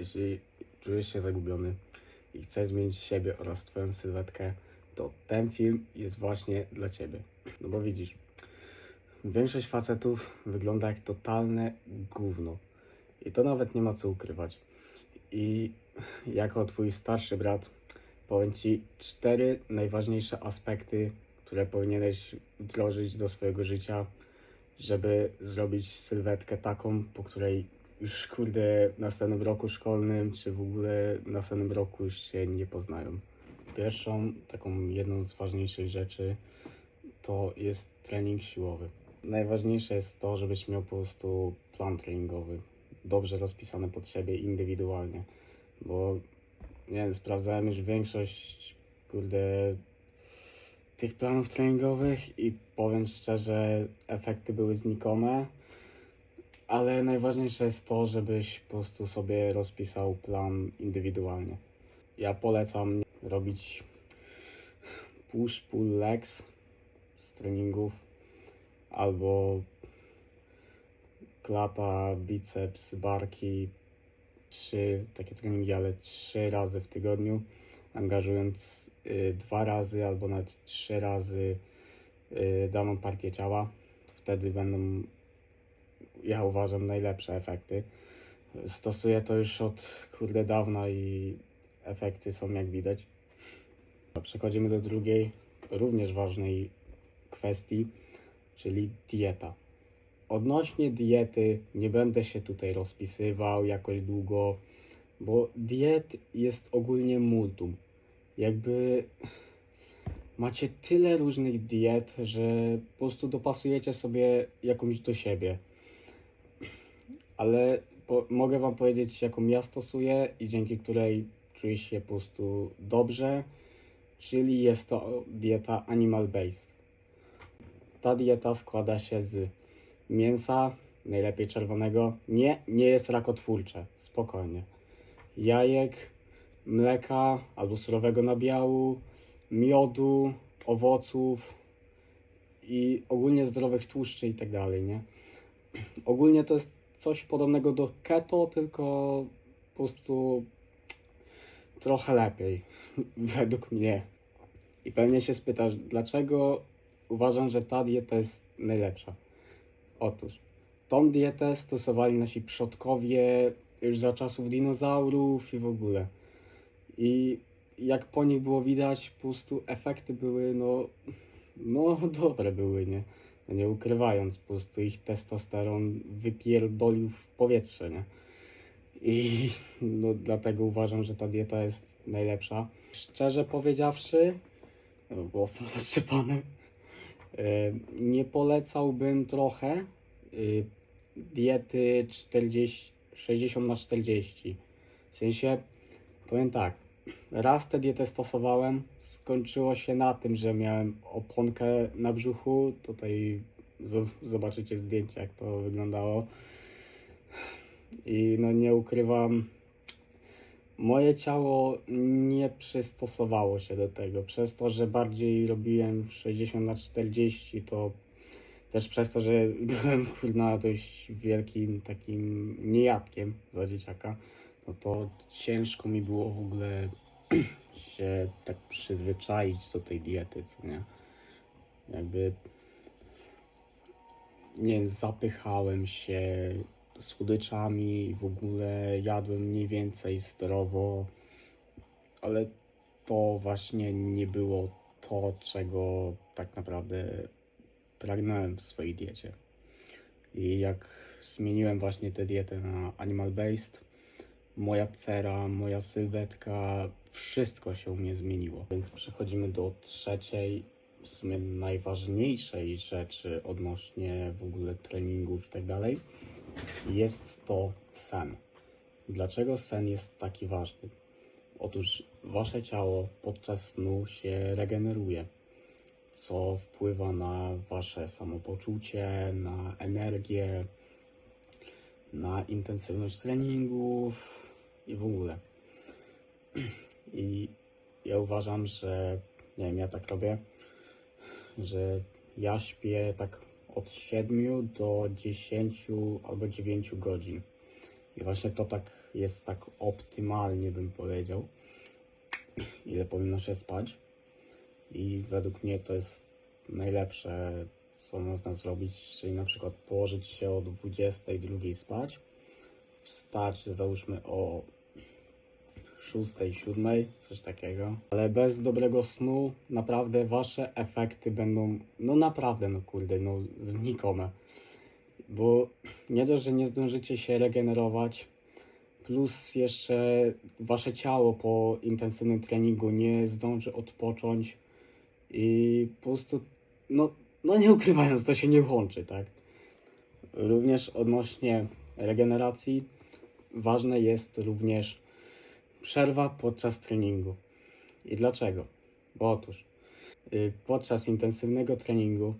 Jeśli czujesz się zagubiony i chcesz zmienić siebie oraz Twoją sylwetkę, to ten film jest właśnie dla Ciebie. No bo widzisz, większość facetów wygląda jak totalne gówno. I to nawet nie ma co ukrywać. I jako Twój starszy brat powiem Ci cztery najważniejsze aspekty, które powinieneś wdrożyć do swojego życia, żeby zrobić sylwetkę taką, po której już kurde w następnym roku szkolnym, czy w ogóle w następnym roku już się nie poznają. Pierwszą, taką jedną z ważniejszych rzeczy to jest trening siłowy. Najważniejsze jest to, żebyś miał po prostu plan treningowy, dobrze rozpisany pod siebie indywidualnie, bo nie wiem, sprawdzałem już większość, kurde, tych planów treningowych i powiem szczerze, efekty były znikome, ale najważniejsze jest to, żebyś po prostu sobie rozpisał plan indywidualnie. Ja polecam robić push pull legs z treningów albo klata, biceps, barki, trzy takie treningi, ale trzy razy w tygodniu, angażując y, dwa razy albo nawet trzy razy y, daną partię ciała. Wtedy będą, ja uważam, najlepsze efekty. Stosuję to już od kurde dawna i efekty są jak widać. Przechodzimy do drugiej, również ważnej kwestii, czyli dieta. Odnośnie diety nie będę się tutaj rozpisywał jakoś długo, bo diet jest ogólnie multum. Jakby macie tyle różnych diet, że po prostu dopasujecie sobie jakąś do siebie. Ale po, mogę Wam powiedzieć, jaką ja stosuję i dzięki której czuję się po prostu dobrze, czyli jest to dieta animal based. Ta dieta składa się z mięsa, najlepiej czerwonego. Nie, nie jest rakotwórcze, spokojnie. Jajek, mleka albo surowego nabiału, miodu, owoców i ogólnie zdrowych tłuszczy i tak dalej, nie? Ogólnie to jest coś podobnego do keto, tylko po prostu trochę lepiej, według mnie. I pewnie się spytasz, dlaczego uważam, że ta dieta jest najlepsza. Otóż, tą dietę stosowali nasi przodkowie już za czasów dinozaurów i w ogóle. I jak po nich było widać, po prostu efekty były, no, no dobre były, nie? No nie ukrywając, po prostu ich testosteron wypierdolił w powietrze, nie? I no, dlatego uważam, że ta dieta jest najlepsza. Szczerze powiedziawszy, no, głosem roztrzepanym, e, nie polecałbym trochę e, diety 40, 60 na 40. W sensie, powiem tak, raz tę dietę stosowałem, skończyło się na tym, że miałem oponkę na brzuchu. Tutaj zo- zobaczycie zdjęcie, jak to wyglądało. I no nie ukrywam, moje ciało nie przystosowało się do tego. Przez to, że bardziej robiłem 60 na 40, to też przez to, że byłem kurna dość wielkim takim niejadkiem za dzieciaka, no to ciężko mi było w ogóle się tak przyzwyczaić do tej diety, co nie? Jakby nie zapychałem się słodyczami i w ogóle jadłem mniej więcej zdrowo, ale to właśnie nie było to, czego tak naprawdę pragnąłem w swojej diecie. I jak zmieniłem właśnie tę dietę na animal based, moja cera, moja sylwetka, wszystko się u mnie zmieniło. Więc przechodzimy do trzeciej, w sumie najważniejszej rzeczy odnośnie w ogóle treningów i tak dalej. Jest to sen. Dlaczego sen jest taki ważny? Otóż wasze ciało podczas snu się regeneruje, co wpływa na wasze samopoczucie, na energię, na intensywność treningów i w ogóle. I ja uważam, że nie wiem, ja tak robię, że ja śpię tak od 7 do 10 albo 9 godzin. I właśnie to tak jest tak optymalnie bym powiedział, ile powinno się spać. I według mnie to jest najlepsze, co można zrobić, czyli na przykład położyć się o 22 spać, wstać załóżmy o 6, 7, coś takiego. Ale bez dobrego snu naprawdę wasze efekty będą, no naprawdę, no kurde, no znikome. Bo nie dość, że nie zdążycie się regenerować, plus jeszcze wasze ciało po intensywnym treningu nie zdąży odpocząć i po prostu, no, no nie ukrywając, to się nie włączy, tak? Również odnośnie regeneracji, ważne jest również przerwa podczas treningu. I dlaczego? Bo otóż, y, podczas intensywnego treningu,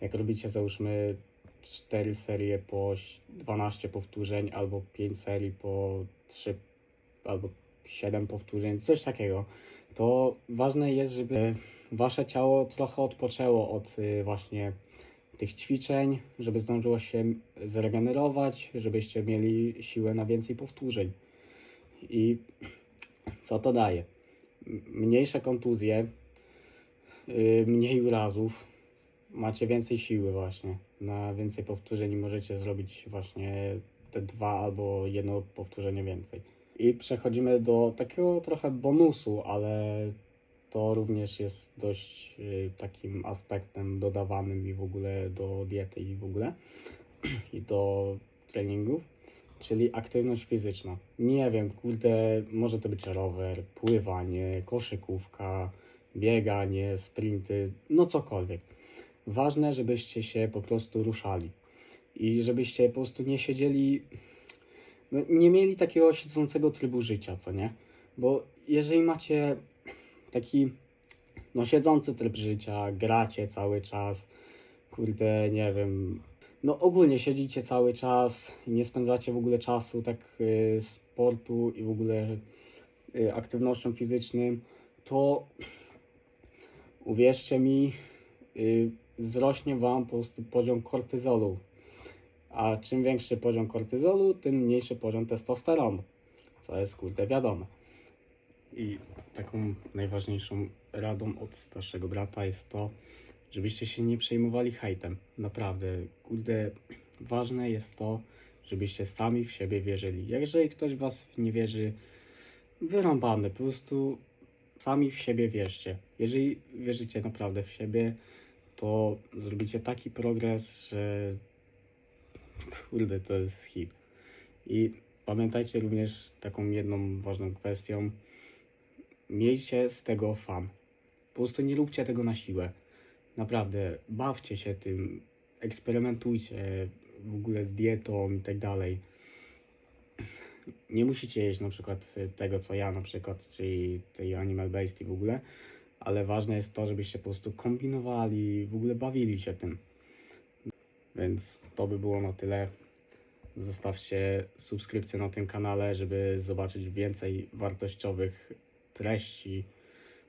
jak robicie załóżmy 4 serie po ś- 12 powtórzeń, albo 5 serii po 3 albo 7 powtórzeń, coś takiego, to ważne jest, żeby wasze ciało trochę odpoczęło od y, właśnie tych ćwiczeń, żeby zdążyło się zregenerować, żebyście mieli siłę na więcej powtórzeń. I co to daje? Mniejsze kontuzje, yy, mniej urazów, macie więcej siły właśnie, na więcej powtórzeń możecie zrobić właśnie te dwa albo jedno powtórzenie więcej. I przechodzimy do takiego trochę bonusu, ale to również jest dość yy, takim aspektem dodawanym i w ogóle do diety i w ogóle i do treningów czyli aktywność fizyczna. Nie wiem, kurde, może to być rower, pływanie, koszykówka, bieganie, sprinty, no cokolwiek. Ważne, żebyście się po prostu ruszali i żebyście po prostu nie siedzieli, no, nie mieli takiego siedzącego trybu życia, co nie? Bo jeżeli macie taki no siedzący tryb życia, gracie cały czas, kurde, nie wiem, no ogólnie siedzicie cały czas, nie spędzacie w ogóle czasu tak y, sportu i w ogóle y, aktywnością fizyczną, to uwierzcie mi, y, wzrośnie wam po prostu poziom kortyzolu. A czym większy poziom kortyzolu, tym mniejszy poziom testosteronu. Co jest kurde wiadome. I taką najważniejszą radą od starszego brata jest to, żebyście się nie przejmowali hejtem. Naprawdę, kurde, ważne jest to, żebyście sami w siebie wierzyli. Jeżeli ktoś was nie wierzy, wyrąbany, po prostu sami w siebie wierzcie. Jeżeli wierzycie naprawdę w siebie, to zrobicie taki progres, że kurde, to jest hit. I pamiętajcie również taką jedną ważną kwestią, miejcie z tego fan. Po prostu nie róbcie tego na siłę. Naprawdę, bawcie się tym, eksperymentujcie w ogóle z dietą i tak dalej. Nie musicie jeść na przykład tego, co ja na przykład, czyli tej animal based i w ogóle, ale ważne jest to, żebyście po prostu kombinowali, w ogóle bawili się tym. Więc to by było na tyle. Zostawcie subskrypcję na tym kanale, żeby zobaczyć więcej wartościowych treści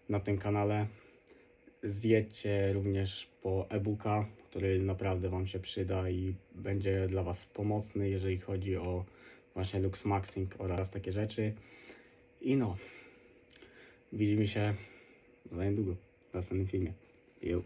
na tym kanale. Zjedźcie również po e-booka, który naprawdę Wam się przyda i będzie dla Was pomocny, jeżeli chodzi o właśnie Lux Maxing oraz takie rzeczy. I no, widzimy się za niedługo w następnym filmie. Jo.